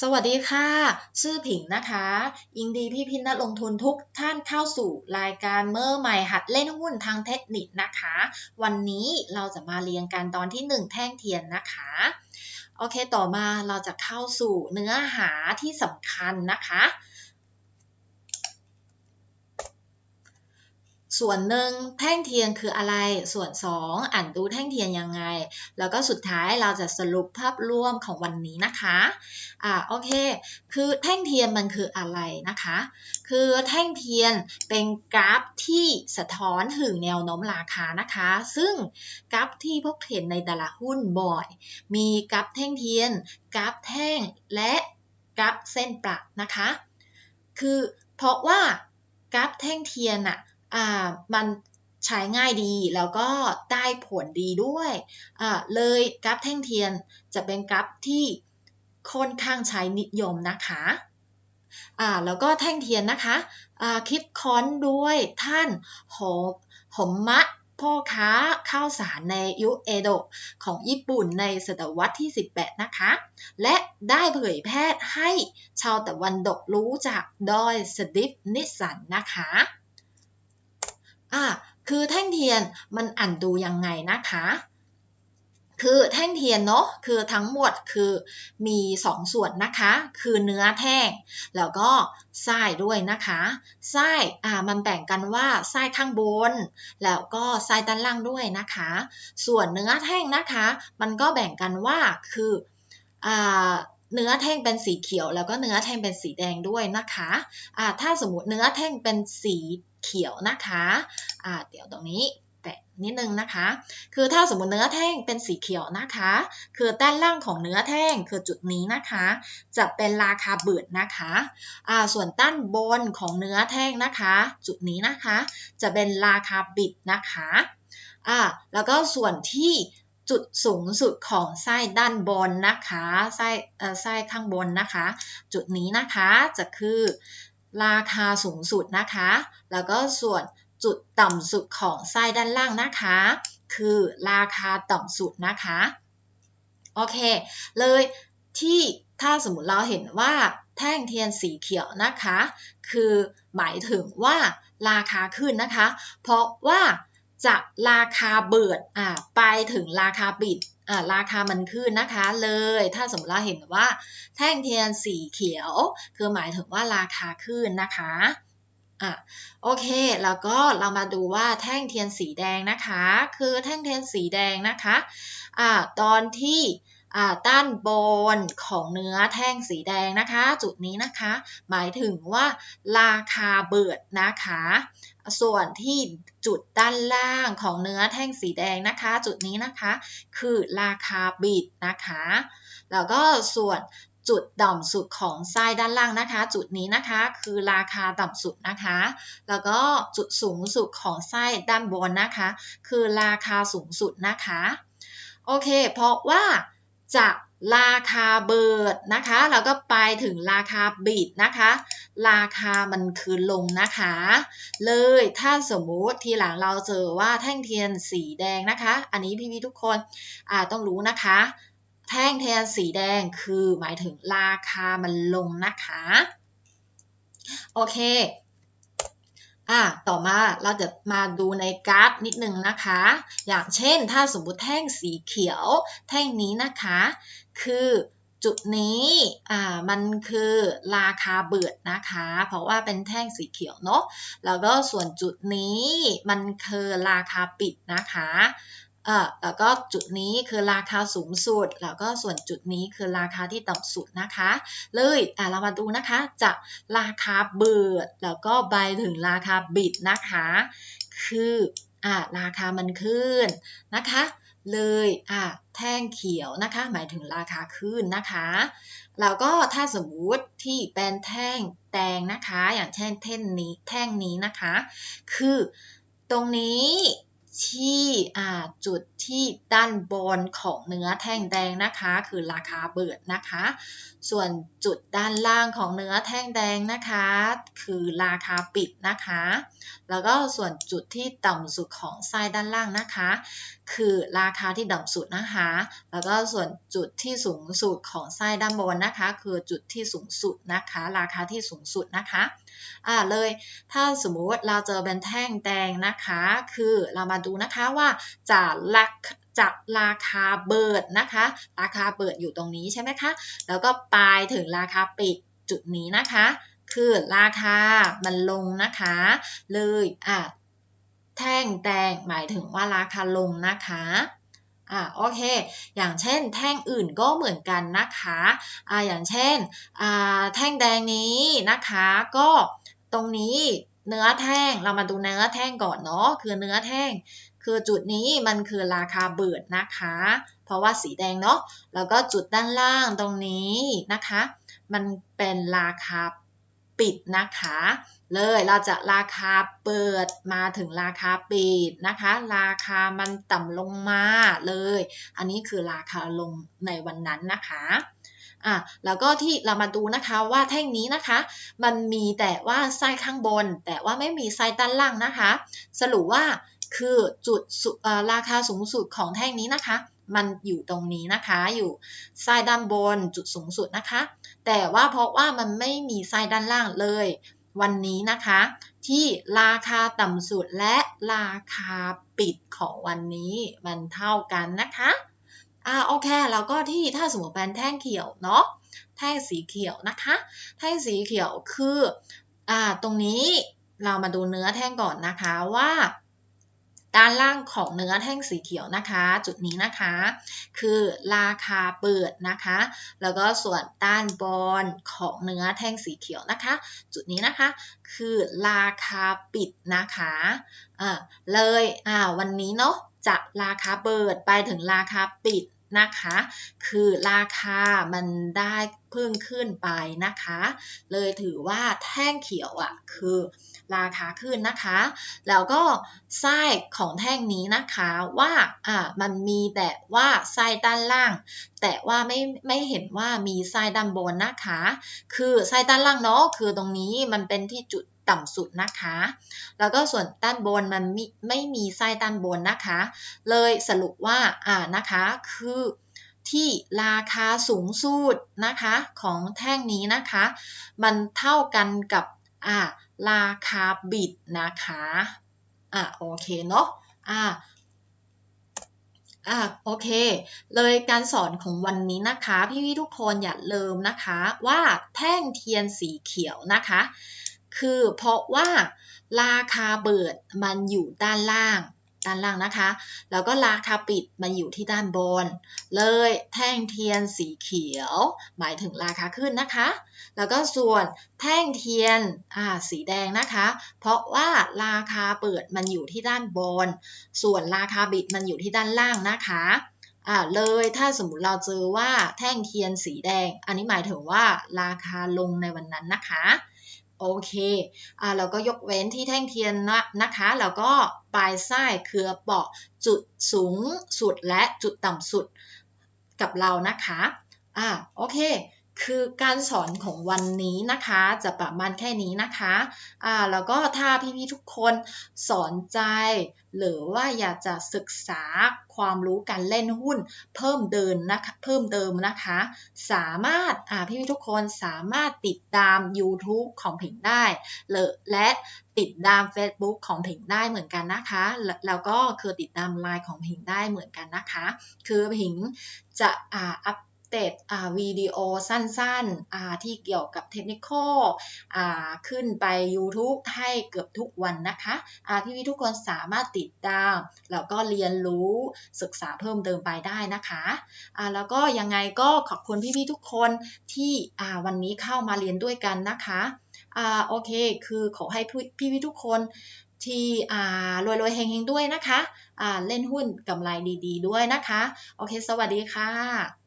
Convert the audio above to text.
สวัสดีค่ะ ชื่อผิงนะคะ ยินดีพี่พินนักลงทุนทุกท่านเข้าสู่รายการเมื่อใหม่หัดเล่นหุ้นทางเทคนิคนะคะ วันนี้เราจะมาเรียงกันตอนที่ 1 แท่งเทียนนะคะโอเค ต่อมาเราจะเข้าสู่เนื้อหาที่สำคัญนะคะ ส่วนหนึ่งแท่งเทียนคืออะไร ส่วน 2 อ่านดูแท่งเทียนยังไง แล้วก็สุดท้ายเราจะสรุปภาพรวมของวันนี้นะคะ อ่าโอเค คือแท่งเทียนมันคืออะไรนะคะ คือแท่งเทียนเป็นกราฟที่สะท้อนถึงแนวโน้มราคานะคะ ซึ่งกราฟที่พบเห็นในตลาดหุ้นบ่อย มีกราฟแท่งเทียน กราฟแท่งและกราฟเส้นประนะคะ คือเพราะว่ากราฟแท่งเทียนอะ มันใช้ง่ายดีแล้วก็ได้ผลดีด้วยเลยกราฟแท่งเทียนจะเป็นกราฟที่ค่อนข้างใช้นิยมนะคะอ่าแล้วก็แท่งเทียนนะคะอ่าคิดค้นด้วยท่านโหหมมะพ่อค้าข้าวสารในยุเอโดะของญี่ปุ่นในศตวรรษที่ 18 นะคะ และได้เผยแพร่ให้ชาวตะวันตกรู้จักโดยสติฟนิสันนะคะ อะคือแท่งเทียนมันอ่านดูยังไงนะคะ คือแท่งเทียนเนาะคือทั้งหมดคือมี2สส่วนนะคะ คือเนื้อแท่ง แล้วก็ไส้ด้วยนะคะไส้อ่ามันแบ่งกันว่าไส้ข้างบน แล้วก็ไส้ด้านล่างด้วยนะคะ ส่วนเนื้อแท่งนะคะ มันก็แบ่งกันว่าคืออ่า เนื้อแท่งเป็นสีเขียว แล้วก็เนื้อแท่งเป็นสีแดงด้วยนะคะอ่าถ้าสมมติเนื้อแท่งเป็นสีเขียวนะคะอ่าเดี๋ยวตรงนี้แตะนิดนึงนะคะ คือถ้าสมมติเนื้อแท่งเป็นสีเขียวนะคะ คือด้านล่างของเนื้อแท่งคือจุดนี้นะคะ จะเป็นราคาเบิดนะคะอ่าส่วนด้านบนของเนื้อแท่งนะคะ จุดนี้นะคะ จะเป็นราคาบิดนะคะอ่าแล้วก็ส่วนที่ จุดสูงสุดของไส้ด้านบนนะคะไส้ไส้ข้างบนนะคะ จุดนี้นะคะจะคือราคาสูงสุดนะคะ แล้วก็ส่วนจุดต่ำสุดของไส้ด้านล่างนะคะ คือราคาต่ำสุดนะคะโอเค เลยที่ถ้าสมมติเราเห็นว่าแท่งเทียนสีเขียวนะคะ คือหมายถึงว่าราคาขึ้นนะคะ เพราะว่า จากราคาเบิดอ่าไปถึงราคาปิดอ่าราคามันขึ้นนะคะเลย ถ้าสมมติเราเห็นว่าแท่งเทียนสีเขียว คือหมายถึงว่าราคาขึ้นนะคะอะโอเค แล้วก็เรามาดูว่าแท่งเทียนสีแดงนะคะ คือแท่งเทียนสีแดงนะคะอ่าตอนที่ ด้านบนของเนื้อแท่งสีแดงนะคะ จุดนี้นะคะ หมายถึงว่าราคาเบิดนะคะ ส่วนที่จุดด้านล่างของเนื้อแท่งสีแดงนะคะ จุดนี้นะคะ คือราคาบิดนะคะ แล้วก็ส่วนจุดต่ำสุดของไส้ด้านล่างนะคะ จุดนี้นะคะคือราคาต่ำสุดนะคะ แล้วก็จุดสูงสุดของไส้ด้านบนนะคะ คือราคาสูงสุดนะคะ โอเค เพราะว่า จากราคาเบิดนะคะแล้วก็ไปถึงราคาบิดนะคะ ราคามันคือลงนะคะ เลยถ้าสมมุติทีหลังเราเจอว่าแท่งเทียนสีแดงนะคะ อันนี้พี่ๆทุกคนต้องรู้นะคะ แท่งเทียนสีแดงคือหมายถึงราคามันลงนะคะ โอเค อะต่อมาเราจะมาดูในกราฟนิดนึงนะคะ อย่างเช่นถ้าสมมุติแท่งสีเขียวแท่งนี้นะคะ คือจุดนี้อ่ามันคือราคาเบิดนะคะ เพราะว่าเป็นแท่งสีเขียวเนาะแล้วก็ส่วนจุดนี้มันคือราคาปิดนะคะ เอ่อแล้วก็จุดนี้คือราคาสูงสุด แล้วก็ส่วนจุดนี้คือราคาที่ต่ำสุดนะคะ เลยอะเรามาดูนะคะจากราคาเบิดแล้วก็ไปถึงราคาบิดนะคะ คืออะราคามันขึ้นนะคะเลยอะแท่งเขียวนะคะ หมายถึงราคาขึ้นนะคะ แล้วก็ถ้าสมมุติที่เป็นแท่งแดงนะคะ อย่างเช่นแท่งนี้แท่งนี้นะคะ คือตรงนี้ ที่จุดที่ด้านบนของเนื้อแท่งแดงนะคะ คือราคาเบิดนะคะ ส่วนจุดด้านล่างของเนื้อแท่งแดงนะคะ คือราคาปิดนะคะ แล้วก็ส่วนจุดที่ต่ำสุดของไส้ด้านล่างนะคะ คือราคาที่ต่ำสุดนะคะ แล้วก็ส่วนจุดที่สูงสุดของไส้ด้านบนนะคะ คือจุดที่สูงสุดนะคะ ราคาที่สูงสุดนะคะอ่าเลยถ้าสมมุติเราเจอเป็นแท่งแดงนะคะ คือเรามาดูนะคะว่าจะราคจากราคาเบิดนะคะ ราคาเบิดอยู่ตรงนี้ใช่ไหมคะ แล้วก็ปลายถึงราคาปิดจุดนี้นะคะ คือราคามันลงนะคะ เลยอะ แท่งแดงหมายถึงว่าราคาลงนะคะอ่าโอเค อย่างเช่น แท่งอื่นก็เหมือนกันนะคะอ่าอย่างเช่นอ่าแท่งแดงนี้นะคะ ก็ตรงนี้เนื้อแท่งเรามาดูเนื้อแท่งก่อนเนาะคือเนื้อแท่ง คือจุดนี้มันคือราคาเบิดนะคะ เพราะว่าสีแดงเนาะแล้วก็จุดด้านล่างตรงนี้นะคะ มันเป็นราคาปิดนะคะ เลยเราจะราคาเปิดมาถึงราคาปิดนะคะ ราคามันต่ำลงมาเลย อันนี้คือราคาลงในวันนั้นนะคะอะแล้วก็ที่เรามาดูนะคะว่าแท่งนี้นะคะ มันมีแต่ว่าไส้ข้างบน แต่ว่าไม่มีไส้ด้านล่างนะคะ สรุปว่าคือจุดราคาสูงสุดของแท่งนี้นะคะ มันอยู่ตรงนี้นะคะอยู่ไส้ด้านบนจุดสูงสุดนะคะ แต่ว่าเพราะว่ามันไม่มีไส้ด้านล่างเลย วันนี้นะคะ ที่ราคาต่ำสุดและราคาปิดของวันนี้มันเท่ากันนะคะอ่าโอเคแล้วก็ที่ถ้าสมมติเป็นแท่งเขียวเนาะแท่งสีเขียวนะคะ แท่งสีเขียวคืออ่าตรงนี้เรามาดูเนื้อแท่งก่อนนะคะว่า ด้านล่างของเนื้อแท่งสีเขียวนะคะ จุดนี้นะคะ คือราคาเปิดนะคะ แล้วก็ส่วนด้านบนของเนื้อแท่งสีเขียวนะคะ จุดนี้นะคะ คือราคาปิดนะคะอ่าเลยอ่าวันนี้เนาะจากราคาเปิดไปถึงราคาปิด นะคะ คือราคามันได้เพิ่มขึ้นไปนะคะ เลยถือว่าแท่งเขียวอะคือราคาขึ้นนะคะ แล้วก็ไส้ของแท่งนี้นะคะว่าอ่ามันมีแต่ว่าไส้ด้านล่าง แต่ว่าไม่ไม่เห็นว่ามีไส้ด้านบนนะคะ คือไส้ด้านล่างเนาะคือตรงนี้มันเป็นที่จุด ต่ำสุดนะคะ แล้วก็ส่วนด้านบนมันไม่ไม,มีไส้ด้านบนนะคะ เลยสรุปว่าอ่านะคะคือที่ราคาสูงสุดนะคะของแท่งนี้นะคะ มันเท่ากันกับอ่าราคาบิดนะคะอ่าโอเคเนาะอ่าอ่าโอเค เลยการสอนของวันนี้นะคะ พี่ๆทุกคนอย่าลืมนะคะ ว่าแท่งเทียนสีเขียวนะคะ คือเพราะว่าราคาเบิดมันอยู่ด้านล่าง ด้านล่างนะคะ แล้วก็ราคาปิดมันอยู่ที่ด้านบน เลยแท่งเทียนสีเขียว หมายถึงราคาขึ้นนะคะ แล้วก็ส่วนแท่งเทียนอ่าสีแดงนะคะ เพราะว่าราคาเปิดมันอยู่ที่ด้านบน ส่วนราคาบิดมันอยู่ที่ด้านล่างนะคะอ่าเลยถ้าสมมติเราเจอว่าแท่งเทียนสีแดง อันนี้หมายถึงว่าราคาลงในวันนั้นนะคะ โอเคอ่าเราก็ยกเว้นที่แท่งเทียนนะนะคะแล้วก็ปลายไส้คือเปาะจุดสูงสุดและจุดต่ำสุดกับเรานะคะอ่าโอเค คือการสอนของวันนี้นะคะจะประมาณแค่นี้นะคะอ่าแล้วก็ถ้าพี่ๆทุกคนสนใจ หรือว่าอยากจะศึกษาความรู้การเล่นหุ้นเพิ่มเดินนะคะเพิ่มเติมนะคะ สามารถอ่าพี่ๆทุกคนสามารถติดตาม YouTube ของผิงได้และติดตาม Facebook ของผิงได้เหมือนกันนะคะ แล้วก็คือติดตามไลน์ของผิงได้เหมือนกันนะคะ คือผิงจะอ่าอัป เดตวิดีโอสั้นๆที่เกี่ยวกับเทคนิคขึ้นไป YouTube ให้เกือบทุกวันนะคะพี่ๆทุกคนสามารถติดตาม แล้วก็เรียนรู้ศึกษาเพิ่มเติมไปได้นะคะแล้วก็ยังไงก็ขอบคุณพี่ๆทุกคนที่วันนี้เข้ามาเรียนด้วยกันนะคะโอเค คือขอให้พี่ๆทุกคนที่รวยๆเฮงๆด้วยนะคะเล่นหุ้นกำไรดี ๆ ด้วยนะคะ โอเค สวัสดีค่ะ